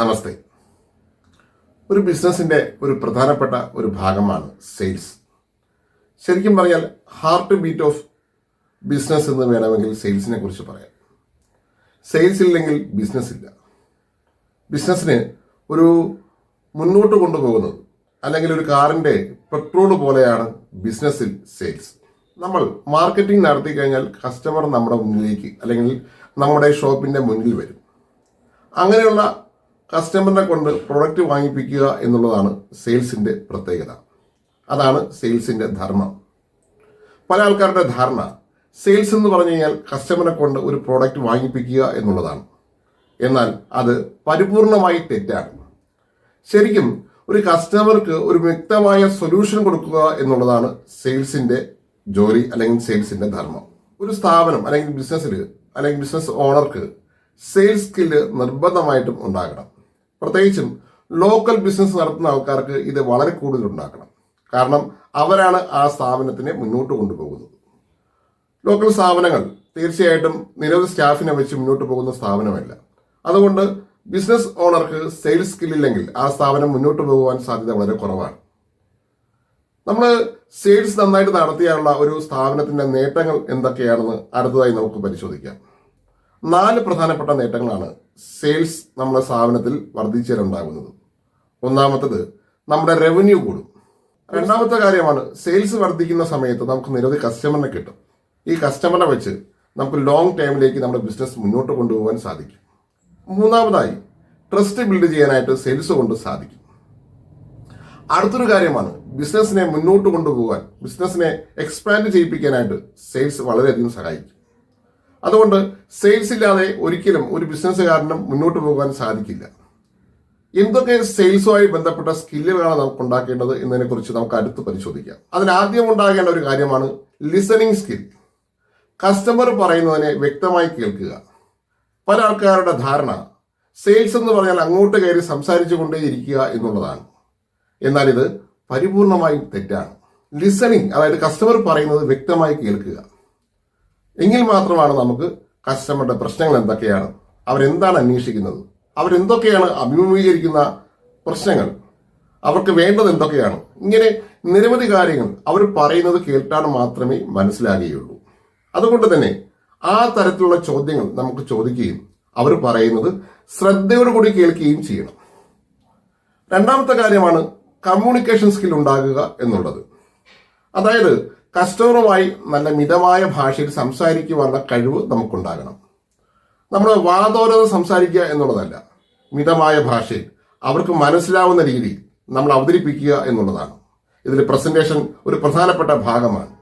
നമസ്തേ. ഒരു ബിസിനസിന്റെ ഒരു പ്രധാനപ്പെട്ട ഒരു ഭാഗമാണ് സെയിൽസ്. ശരിക്കും പറഞ്ഞാൽ ഹാർട്ട് ബീറ്റ് ഓഫ് ബിസിനസ് എന്ന് വേണമെങ്കിൽ സെയിൽസിനെ കുറിച്ച് പറയാം. സെയിൽസ് ഇല്ലെങ്കിൽ ബിസിനസ് ഇല്ല. ബിസിനസ്സിന് ഒരു മുന്നോട്ട് കൊണ്ടുപോകുന്നത് അല്ലെങ്കിൽ ഒരു കാറിന്റെ പെട്രോൾ പോലെയാണ് ബിസിനസ്സിൽ സെയിൽസ് നമ്മൾ മാർക്കറ്റിംഗ് നടത്തി കഴിഞ്ഞാൽ കസ്റ്റമർ നമ്മുടെ മുന്നിലേക്ക് അല്ലെങ്കിൽ നമ്മുടെ ഷോപ്പിന്റെ മുന്നിൽ വരും. അങ്ങനെയുള്ള കസ്റ്റമറിനെ കൊണ്ട് പ്രൊഡക്റ്റ് വാങ്ങിപ്പിക്കുക എന്നുള്ളതാണ് സെയിൽസിന്റെ പ്രത്യേകത. അതാണ് സെയിൽസിന്റെ ധർമ്മം. പല ആൾക്കാരുടെ ധാരണ സെയിൽസ് എന്ന് പറഞ്ഞു കഴിഞ്ഞാൽ കസ്റ്റമറെ കൊണ്ട് ഒരു പ്രോഡക്റ്റ് വാങ്ങിപ്പിക്കുക എന്നുള്ളതാണ്. എന്നാൽ അത് പരിപൂർണമായി തെറ്റാണ്. ശരിക്കും ഒരു കസ്റ്റമർക്ക് ഒരു വ്യക്തമായ സൊല്യൂഷൻ കൊടുക്കുക എന്നുള്ളതാണ് സെയിൽസിന്റെ ജോലി അല്ലെങ്കിൽ സെയിൽസിന്റെ ധർമ്മം. ഒരു സ്ഥാപനം അല്ലെങ്കിൽ ബിസിനസ്സിൽ അല്ലെങ്കിൽ ബിസിനസ് ഓണർക്ക് സെയിൽസ് സ്കില്ല് നിർബന്ധമായിട്ടും ഉണ്ടാകണം. പ്രത്യേകിച്ചും ലോക്കൽ ബിസിനസ് നടത്തുന്ന ആൾക്കാർക്ക് ഇത് വളരെ കൂടുതൽ ഉണ്ടാക്കണം. കാരണം അവരാണ് ആ സ്ഥാപനത്തിനെ മുന്നോട്ട് കൊണ്ടുപോകുന്നത്. ലോക്കൽ സ്ഥാപനങ്ങൾ തീർച്ചയായിട്ടും നിരവധി സ്റ്റാഫിനെ വെച്ച് മുന്നോട്ട് പോകുന്ന സ്ഥാപനമല്ല. അതുകൊണ്ട് ബിസിനസ് ഓണർക്ക് സെയിൽസ് സ്കില്ലില്ലെങ്കിൽ ആ സ്ഥാപനം മുന്നോട്ട് പോകുവാൻ സാധ്യത വളരെ കുറവാണ്. നമ്മൾ സെയിൽസ് നന്നായിട്ട് നടത്തിയാലുള്ള ഒരു സ്ഥാപനത്തിന്റെ നേട്ടങ്ങൾ എന്തൊക്കെയാണെന്ന് അടുത്തതായി നമുക്ക് പരിശോധിക്കാം. നാല് പ്രധാനപ്പെട്ട നേട്ടങ്ങളാണ് സെയിൽസ് നമ്മുടെ സ്ഥാപനത്തിൽ വർദ്ധിച്ചുണ്ടാകുന്നത് ഒന്നാമത്തത് നമ്മുടെ റവന്യൂ കൂടും. രണ്ടാമത്തെ കാര്യമാണ് സെയിൽസ് വർദ്ധിക്കുന്ന സമയത്ത് നമുക്ക് നിരവധി കസ്റ്റമറിനെ കിട്ടും. ഈ കസ്റ്റമറിനെ വെച്ച് നമുക്ക് ലോങ് ടൈമിലേക്ക് നമ്മുടെ ബിസിനസ് മുന്നോട്ട് കൊണ്ടുപോകാൻ സാധിക്കും. മൂന്നാമതായി ട്രസ്റ്റ് ബിൽഡ് ചെയ്യാനായിട്ട് സെയിൽസ് കൊണ്ട് സാധിക്കും. അടുത്തൊരു കാര്യമാണ്. ബിസിനസ്സിനെ മുന്നോട്ട് കൊണ്ടുപോകാൻ ബിസിനസ്സിനെ എക്സ്പാൻഡ് ചെയ്യിപ്പിക്കാനായിട്ട് സെയിൽസ് വളരെയധികം സഹായിക്കും. അതുകൊണ്ട് സെയിൽസ് ഇല്ലാതെ ഒരിക്കലും ഒരു ബിസിനസ്സുകാരനും മുന്നോട്ട് പോകാൻ സാധിക്കില്ല. എന്തൊക്കെ സെയിൽസുമായി ബന്ധപ്പെട്ട സ്കില്ലുകളാണ് നമുക്ക് ഉണ്ടാക്കേണ്ടത് എന്നതിനെ കുറിച്ച് നമുക്ക് അടുത്ത് പരിശോധിക്കാം. അതിനാദ്യം ഉണ്ടാകേണ്ട ഒരു കാര്യമാണ് ലിസണിങ് സ്കിൽ കസ്റ്റമർ പറയുന്നതിനെ വ്യക്തമായി കേൾക്കുക. പല ആൾക്കാരുടെ ധാരണ സെയിൽസ് എന്ന് പറഞ്ഞാൽ അങ്ങോട്ട് കയറി സംസാരിച്ചു കൊണ്ടേയിരിക്കുക എന്നുള്ളതാണ്. എന്നാൽ ഇത് പരിപൂർണമായും തെറ്റാണ്. ലിസണിങ് അതായത് കസ്റ്റമർ പറയുന്നത് വ്യക്തമായി കേൾക്കുക. എങ്കിൽ മാത്രമാണ് നമുക്ക് കസ്റ്റമറുടെ പ്രശ്നങ്ങൾ എന്തൊക്കെയാണ് അവരെന്താണ് അന്വേഷിക്കുന്നത് അവരെന്തൊക്കെയാണ് അഭിമുഖീകരിക്കുന്ന പ്രശ്നങ്ങൾ അവർക്ക് വേണ്ടത് എന്തൊക്കെയാണ് ഇങ്ങനെ നിരവധി കാര്യങ്ങൾ അവർ പറയുന്നത് കേട്ടാൽ മാത്രമേ മനസ്സിലാകുകയുള്ളൂ. അതുകൊണ്ട് തന്നെ ആ തരത്തിലുള്ള ചോദ്യങ്ങൾ നമുക്ക് ചോദിക്കുകയും അവർ പറയുന്നത് ശ്രദ്ധയോടുകൂടി കേൾക്കുകയും ചെയ്യണം. രണ്ടാമത്തെ കാര്യമാണ് കമ്മ്യൂണിക്കേഷൻ സ്കിൽ ഉണ്ടാകുക എന്നുള്ളത്. അതായത് കസ്റ്റമറുമായി നല്ല മിതമായ ഭാഷയിൽ സംസാരിക്കുവാനുള്ള കഴിവ് നമുക്കുണ്ടാകണം. നമ്മൾ വാതോരത സംസാരിക്കുക എന്നുള്ളതല്ല മിതമായ ഭാഷയിൽ അവർക്ക് മനസ്സിലാവുന്ന രീതിയിൽ നമ്മൾ അവതരിപ്പിക്കുക എന്നുള്ളതാണ്. ഇതിൽ പ്രസന്റേഷൻ ഒരു പ്രധാനപ്പെട്ട ഭാഗമാണ്.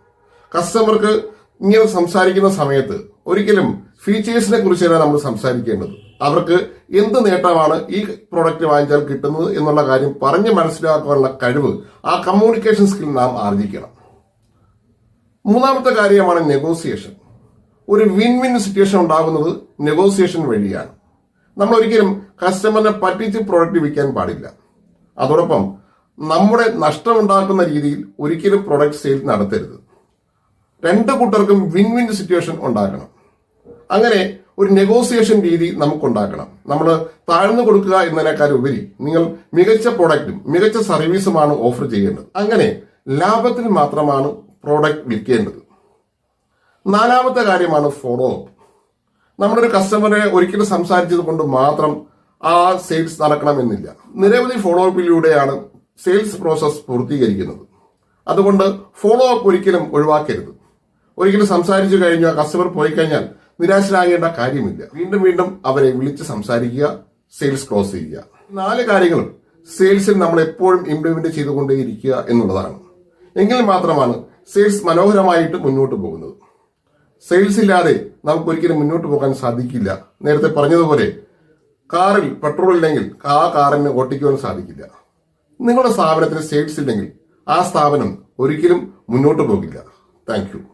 കസ്റ്റമർക്ക് ഇങ്ങനെ സംസാരിക്കുന്ന സമയത്ത് ഒരിക്കലും ഫീച്ചേഴ്സിനെ കുറിച്ചല്ല നമ്മൾ സംസാരിക്കേണ്ടത്. അവർക്ക് എന്ത് നേട്ടമാണ് ഈ പ്രോഡക്റ്റ് വാങ്ങിച്ചാൽ കിട്ടുന്നത് എന്നുള്ള കാര്യം പറഞ്ഞ് മനസ്സിലാക്കാനുള്ള കഴിവ് ആ കമ്മ്യൂണിക്കേഷൻ സ്കിൽ നാം ആർജിക്കണം. മൂന്നാമത്തെ കാര്യമാണ് നെഗോസിയേഷൻ ഒരു വിൻ വിൻ സിറ്റുവേഷൻ ഉണ്ടാകുന്നത് നെഗോസിയേഷൻ വഴിയാണ്. നമ്മൾ ഒരിക്കലും കസ്റ്റമറിനെ പറ്റിച്ച് പ്രോഡക്റ്റ് വിൽക്കാൻ പാടില്ല. അതോടൊപ്പം നമ്മുടെ നഷ്ടമുണ്ടാക്കുന്ന രീതിയിൽ ഒരിക്കലും പ്രൊഡക്റ്റ് സെയിൽ നടത്തരുത്. രണ്ട് കൂട്ടർക്കും വിൻ വിൻ സിറ്റുവേഷൻ ഉണ്ടാക്കണം അങ്ങനെ ഒരു നെഗോസിയേഷൻ രീതി നമുക്കുണ്ടാക്കണം നമ്മൾ താഴ്ന്നു കൊടുക്കുക എന്നതിനേക്കാൾ ഉപരി നിങ്ങൾ മികച്ച പ്രോഡക്റ്റും മികച്ച സർവീസുമാണ് ഓഫർ ചെയ്യേണ്ടത്. അങ്ങനെ ലാഭത്തിന് മാത്രമാണ് പ്രോഡക്റ്റ് വിൽക്കേണ്ടത്. നാലാമത്തെ കാര്യമാണ് ഫോളോ അപ്പ് നമ്മളൊരു കസ്റ്റമറെ ഒരിക്കലും സംസാരിച്ചത് കൊണ്ട് മാത്രം ആ സെയിൽസ് നടക്കണമെന്നില്ല. നിരവധി ഫോളോ അപ്പിലൂടെയാണ് സെയിൽസ് പ്രോസസ് പൂർത്തീകരിക്കുന്നത്. അതുകൊണ്ട് ഫോളോ അപ്പ് ഒരിക്കലും ഒഴിവാക്കരുത്. ഒരിക്കലും സംസാരിച്ചു കഴിഞ്ഞാൽ കസ്റ്റമർ പോയി കഴിഞ്ഞാൽ നിരാശരാകേണ്ട കാര്യമില്ല. വീണ്ടും വീണ്ടും അവരെ വിളിച്ച് സംസാരിക്കുക സെയിൽസ് ക്ലോസ് ചെയ്യുക. നാല് കാര്യങ്ങളും സെയിൽസിൽ നമ്മൾ എപ്പോഴും ഇംപ്ലിമെന്റ് ചെയ്തുകൊണ്ടേയിരിക്കുക എന്നുള്ളതാണ്. എങ്കിൽ മാത്രമാണ് സെയിൽസ് മനോഹരമായിട്ട് മുന്നോട്ട് പോകുന്നത്. സെയിൽസ് ഇല്ലാതെ നമുക്ക് ഒരിക്കലും മുന്നോട്ട് പോകാൻ സാധിക്കില്ല. നേരത്തെ പറഞ്ഞതുപോലെ കാറിൽ പെട്രോൾ ഇല്ലെങ്കിൽ ആ കാറിന് ഓട്ടിക്കുവാൻ സാധിക്കില്ല. നിങ്ങളുടെ സ്ഥാപനത്തിന് സെയിൽസ് ഇല്ലെങ്കിൽ ആ സ്ഥാപനം ഒരിക്കലും മുന്നോട്ട് പോകില്ല. താങ്ക്